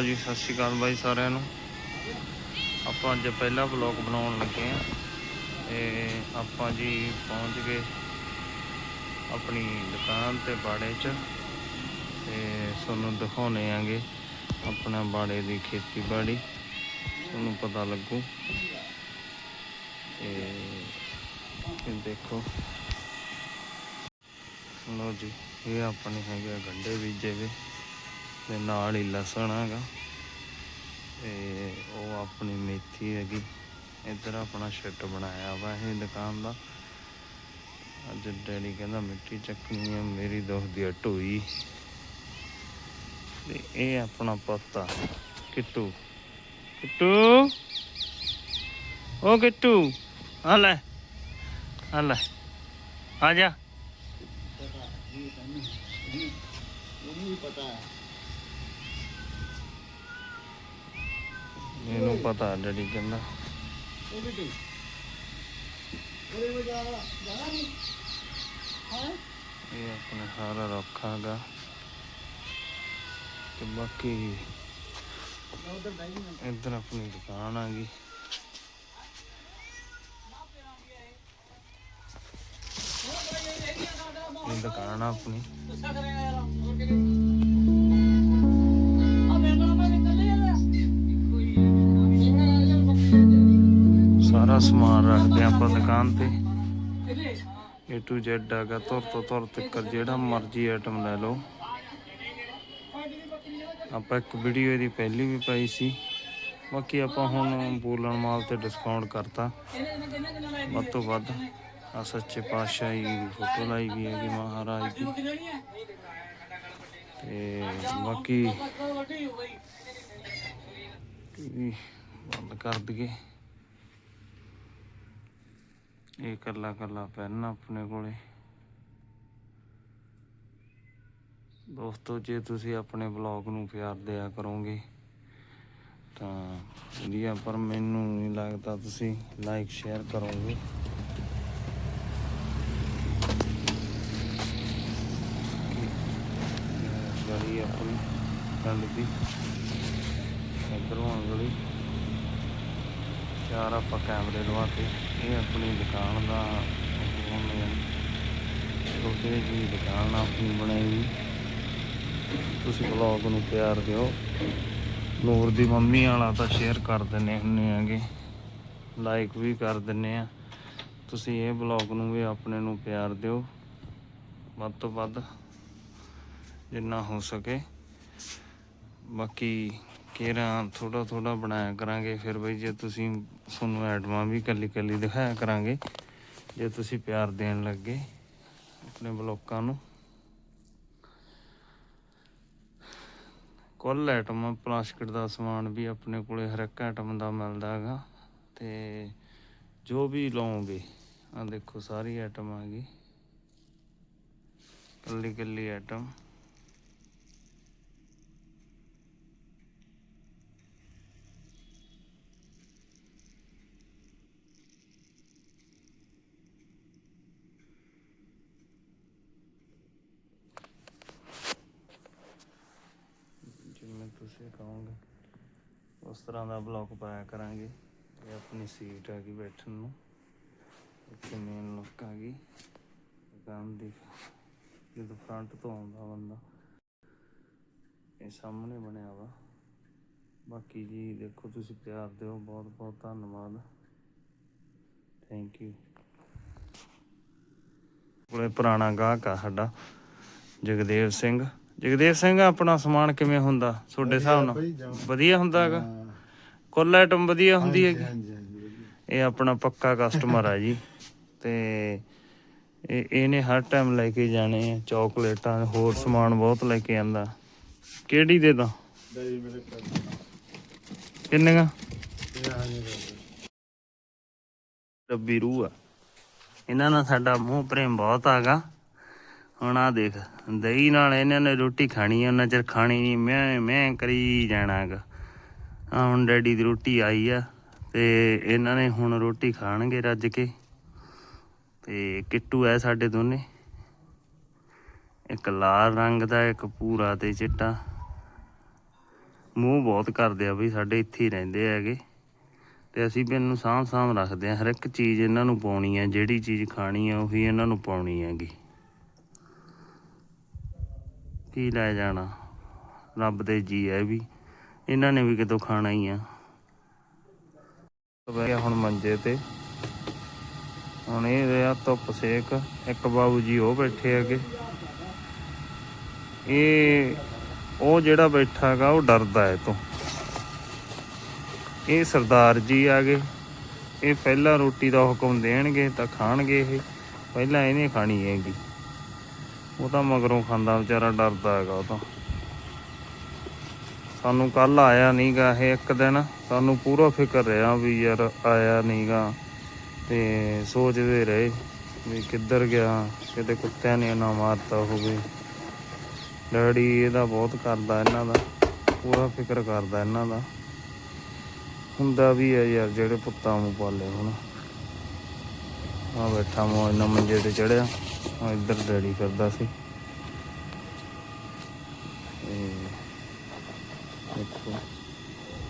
ਲਓ ਜੀ, ਸਤਿ ਸ਼੍ਰੀ ਅਕਾਲ ਬਾਈ ਸਾਰਿਆਂ ਨੂੰ। ਆਪਾਂ ਅੱਜ ਪਹਿਲਾ ਵਲੌਗ ਬਣਾਉਣ ਲੱਗੇ ਆ ਤੇ ਆਪਾਂ ਜੀ ਪਹੁੰਚ ਗਏ ਆਪਣੀ ਦੁਕਾਨ ਤੇ ਬਾੜੇ 'ਚ। ਤੇ ਤੁਹਾਨੂੰ ਦਿਖਾਉਣੇ ਆਂਗੇ ਆਪਣਾ ਬਾੜੇ ਦੀ ਖੇਤੀਬਾੜੀ। ਤੁਹਾਨੂੰ ਪਤਾ ਲੱਗੂ। ਤੇ ਦੇਖੋ। ਲਓ ਜੀ, ਇਹ ਆਪਣੇ ਹੈਗੇ ਆ ਗੰਡੇ ਬੀਜੇ ਵੇ। ਤੇ ਨਾਲ ਹੀ ਲਸਣ ਹੈਗਾ। ਤੇ ਉਹ ਆਪਣੀ ਮੇਥੀ ਹੈਗੀ। ਇੱਧਰ ਆਪਣਾ ਸ਼ੈੱਡ ਬਣਾਇਆ ਵਾ ਇਹ ਦੁਕਾਨ ਦਾ। ਅੱਜ ਡੈਡੀ ਕਹਿੰਦਾ ਮਿੱਟੀ ਚੱਕਣੀ ਹੈ ਮੇਰੀ ਦੁਖਦੀ ਆ ਢੋਈ ਤੇ ਇਹ ਆਪਣਾ ਪੋਤਾ ਕਿੱਟੂ। ਕਿੱਟੂ? ਓ ਕਿੱਟੂ, ਆ ਲੈ ਆ ਲੈ, ਆ ਜਾ। ਇਹਨੂੰ ਪਤਾ ਡੈਡੀ ਕਹਿੰਦਾ ਇਹ ਆਪਣਾ ਸਾਰਾ ਰੱਖਾ ਹੈਗਾ ਤੇ ਬਾਕੀ ਇੱਧਰ ਆਪਣੀ ਦੁਕਾਨ ਆ ਗਈ ਇਹ ਦੁਕਾਨ ਸਾਰਾ ਸਮਾਨ ਰੱਖਦੇ ਆਪਾਂ ਦੁਕਾਨ ਤੇ। A to Z ਹੈਗਾ ਤੁਰ ਤੋਂ ਤੁਰ ਤੱਕ ਜਿਹੜਾ ਮਰਜ਼ੀ ਆਈਟਮ ਲੈ ਲਓ। ਆਪਾਂ ਇੱਕ ਵੀਡੀਓ ਇਹਦੀ ਪਹਿਲੀ ਵੀ ਪਾਈ ਸੀ। ਬਾਕੀ ਆਪਾਂ ਹੁਣ ਬੋਲਣ ਮਾਲ ਤੇ ਡਿਸਕਾਊਂਟ ਕਰਤਾ। ਵੱਧ ਤੋਂ ਵੱਧ ਆ ਸੱਚੇ ਪਾਤਸ਼ਾਹੀ ਦੀ ਫੋਟੋ ਲਾਈ ਵੀ ਹੈਗੀ ਮਹਾਰਾਜ ਦੀ। ਤੇ ਬਾਕੀ ਬੰਦ ਕਰ ਦਈਏ। ਇਹ ਕੱਲਾ ਕੱਲਾ ਪੈਨ ਆਪਣੇ ਕੋਲੇ। ਦੋਸਤੋ, ਜੇ ਤੁਸੀਂ ਆਪਣੇ ਬਲੌਗ ਨੂੰ ਪਿਆਰ ਦਿਆ ਕਰੋਗੇ, ਤਾਂ ਵਧੀਆ, ਪਰ ਮੈਨੂੰ ਨਹੀਂ ਲੱਗਦਾ ਤੁਸੀਂ ਲਾਈਕ ਸ਼ੇਅਰ ਕਰੋਗੇ। ਗਲੀ ਆਪਣੀ ਗੱਲ ਦੀ। ਇੱਧਰੋਂ ਗਲੀ। ਚਾਰ ਆਪਾਂ ਕੈਮਰੇ ਲਵਾਤੇ, ਇਹ ਆਪਣੀ ਦੁਕਾਨ ਦਾ ਉਹਨੇ ਛੋਟੇ ਜੀ ਦੁਕਾਨ ਆਪਣੀ ਬਣਾਈ ਤੁਸੀਂ ਬਲੌਗ ਨੂੰ ਪਿਆਰ ਦਿਓ। ਨੂਰ ਦੀ ਮੰਮੀ ਵਾਲਾ ਤਾਂ ਸ਼ੇਅਰ ਕਰ ਦਿੰਨੇ ਹੁੰਨੇ ਆਗੇ ਲਾਈਕ ਵੀ ਕਰ ਦਿੰਨੇ ਆ। ਤੁਸੀਂ ਇਹ ਬਲੌਗ ਨੂੰ ਵੀ ਆਪਣੇ ਨੂੰ ਪਿਆਰ ਦਿਓ। ਵੱਧ ਤੋਂ ਵੱਧ ਜਿੰਨਾ ਹੋ ਸਕੇ। ਬਾਕੀ ਕੇਰਾਂ ਥੋੜਾ ਥੋੜਾ ਬਣਾਇਆ ਕਰਾਂਗੇ, ਫਿਰ ਬਈ ਜੇ ਤੁਸੀਂ ਤੁਹਾਨੂੰ ਐਟਮਾਂ ਵੀ ਕੱਲੀ ਕੱਲੀ ਦਿਖਾਇਆ ਕਰਾਂਗੇ, ਜੇ ਤੁਸੀਂ ਪਿਆਰ ਦੇਣ ਲੱਗੇ ਆਪਣੇ ਬਲੋਕਾਂ ਨੂੰ। ਕੁੱਲ ਆਈਟਮ ਪਲਾਸਟਿਕ ਦਾ ਸਮਾਨ ਵੀ ਆਪਣੇ ਕੋਲੇ ਹਰ ਇੱਕ ਐਟਮ ਦਾ ਮਿਲਦਾ ਹੈਗਾ ਤੇ ਜੋ ਵੀ ਲਓਗੇ ਆ ਦੇਖੋ ਸਾਰੀ ਆਈਟਮ ਆ ਗਈ। ਕੱਲੀ ਕੱਲੀ ਆਈਟਮ ਜਿਵੇਂ ਤੁਸੀਂ ਕਹੋਗੇ। ਉਸ ਤਰ੍ਹਾਂ ਦਾ ਬਲੌਗ ਪਾਇਆ ਕਰਾਂਗੇ। ਇਹ ਆਪਣੀ ਸੀਟ ਹੈਗੀ ਬੈਠਣ ਨੂੰ। ਇੱਥੇ ਮੇਨ ਲੁੱਕ ਆ ਗਈ। ਦੁਕਾਨ ਦੀ ਜਦੋਂ ਫਰੰਟ ਤੋਂ ਆਉਂਦਾ ਬੰਦਾ। ਇਹ ਸਾਹਮਣੇ ਬਣਿਆ ਵਾ। ਬਾਕੀ ਜੀ ਦੇਖੋ ਤੁਸੀਂ ਪਿਆਰ ਦਿਓ। ਬਹੁਤ ਬਹੁਤ ਧੰਨਵਾਦ। ਥੈਂਕ ਯੂ ਕੋਲੇ ਪੁਰਾਣਾ ਗਾਹਕ ਆ ਸਾਡਾ। ਜਗਦੇਵ ਸਿੰਘ। ਜਗਦੇਵ ਸਿੰਘ ਆਪਣਾ ਸਮਾਨ ਕਿਵੇਂ ਹੁੰਦਾ ਤੁਹਾਡੇ ਹਿਸਾਬ ਨਾਲ? ਵਧੀਆ ਹੁੰਦਾ ਹੈਗਾ? ਕੁੱਲ ਆਈਟਮ ਵਧੀਆ ਹੁੰਦੀ ਹੈਗੀ। ਇਹ ਆਪਣਾ ਪੱਕਾ ਕਸਟਮਰ ਆ ਜੀ। ਤੇ ਇਹ ਇਹਨੇ ਹਰ ਟਾਈਮ ਲੈ ਕੇ ਜਾਣੇ ਆ ਚਾਕਲੇਟਾਂ ਹੋਰ ਸਮਾਨ ਬਹੁਤ ਲੈ ਕੇ ਆਂਦਾ। ਕਿਹੜੀ ਦੇ ਕੋਲ ਕਿੰਨੀਆਂ? ਡੱਬੀ ਰੂਹ। ਆ। ਇਹਨਾਂ ਨਾਲ ਸਾਡਾ ਮੋਹ ਪ੍ਰੇਮ ਬਹੁਤ ਆਗਾ ਹੁਣ ਆ ਦੇਖ, ਦਹੀਂ ਨਾਲ ਇਹਨਾਂ ਨੇ ਰੋਟੀ ਖਾਣੀ ਆ, ਉਹਨਾਂ ਚਿਰ ਖਾਣੀ ਨਹੀਂ, ਮੈਂ ਮੈਂ ਕਰੀ ਜਾਣਾਗਾ ਆ ਹੁਣ ਡੈਡੀ ਦੀ ਰੋਟੀ ਆਈ ਆ, ਤੇ ਇਹਨਾਂ ਨੇ ਹੁਣ ਰੋਟੀ ਖਾਣਗੇ ਰੱਜ ਕੇ। ਤੇ ਕਿੱਟੂ ਐ ਸਾਡੇ ਦੋਨੇ। ਇੱਕ ਲਾਲ ਰੰਗ ਦਾ, ਇੱਕ ਪੂਰਾ ਤੇ ਚਿੱਟਾ। ਮੂੰਹ ਬਹੁਤ ਕਰਦੇ ਆ ਬਈ, ਸਾਡੇ ਇੱਥੇ ਹੀ ਰਹਿੰਦੇ ਹੈਗੇ। ਤੇ ਅਸੀਂ ਵੀ ਇਹਨੂੰ ਸਾਂਭ ਸਾਂਭ ਰੱਖਦੇ ਆ, ਹਰ ਇੱਕ ਚੀਜ਼ ਇਹਨਾਂ ਨੂੰ ਪਾਉਣੀ ਆ, ਜਿਹੜੀ ਚੀਜ਼ ਖਾਣੀ ਆ, ਉਹੀ ਇਹਨਾਂ ਨੂੰ ਪਾਉਣੀ ਹੈਗੀ। ਕੀ ਲੈ ਜਾਣਾ? ਰੱਬ ਦੇ ਜੀ ਹੈ ਵੀ। ਇਹਨਾਂ ਨੇ ਵੀ ਕਿਤੋਂ ਖਾਣਾ ਹੀ ਆ। ਬਹਿ ਗਿਆ ਹੁਣ ਮੰਜੇ ਤੇ। ਹੁਣ ਇਹ ਰਿਹਾ ਧੁੱਪ ਸੇਕ। ਇੱਕ ਬਾਬੂ ਜੀ ਉਹ ਬੈਠੇ ਹੈਗੇ। ਇਹ ਉਹ ਜਿਹੜਾ ਬੈਠਾ ਹੈਗਾ, ਉਹ ਡਰਦਾ ਹੈ ਤੋਂ ਇਹ ਸਰਦਾਰ ਜੀ ਆ ਗਏ ਇਹ ਪਹਿਲਾਂ ਰੋਟੀ ਦਾ ਹੁਕਮ ਦੇਣਗੇ ਤਾਂ ਖਾਣਗੇ ਇਹ। ਪਹਿਲਾਂ ਇਹਨੇ ਖਾਣੀ ਹੈਗੀ। ਉਹ ਤਾਂ ਮਗਰੋਂ ਖਾਂਦਾ, ਵਿਚਾਰਾ ਡਰਦਾ ਹੈਗਾ ਉਹ ਤਾਂ। ਸਾਨੂੰ ਕੱਲ ਆਇਆ ਨਹੀਂਗਾ ਇਹ ਇੱਕ ਦਿਨ। ਸਾਨੂੰ ਪੂਰਾ ਫਿਕਰ ਰਿਹਾ ਵੀ ਯਾਰ ਆਇਆ ਨਹੀਂਗਾ ਤੇ ਸੋਚਦੇ ਰਹੇ ਵੀ ਕਿੱਧਰ ਗਿਆ, ਕਿਤੇ ਕੁੱਤਿਆਂ ਨੇ ਨਾ ਮਾਰਤਾ ਹੋਵੇ। ਡੈਡੀ ਇਹਦਾ ਬਹੁਤ ਕਰਦਾ ਇਹਨਾਂ ਦਾ, ਪੂਰਾ ਫਿਕਰ ਕਰਦਾ ਇਹਨਾਂ ਦਾ। ਹੁੰਦਾ ਵੀ ਹੈ ਯਾਰ ਜਿਹੜੇ ਪੁੱਤਾਂ ਨੂੰ ਪਾਲੇ ਹੁਣ। ਆ ਬੈਠਾ ਮੋਜ ਮੰਜੇ ਤੇ ਚੜਿਆ ਆ ਇੱਧਰ ਡੈਡੀ ਕਰਦਾ ਸੀ। ਦੇਖੋ।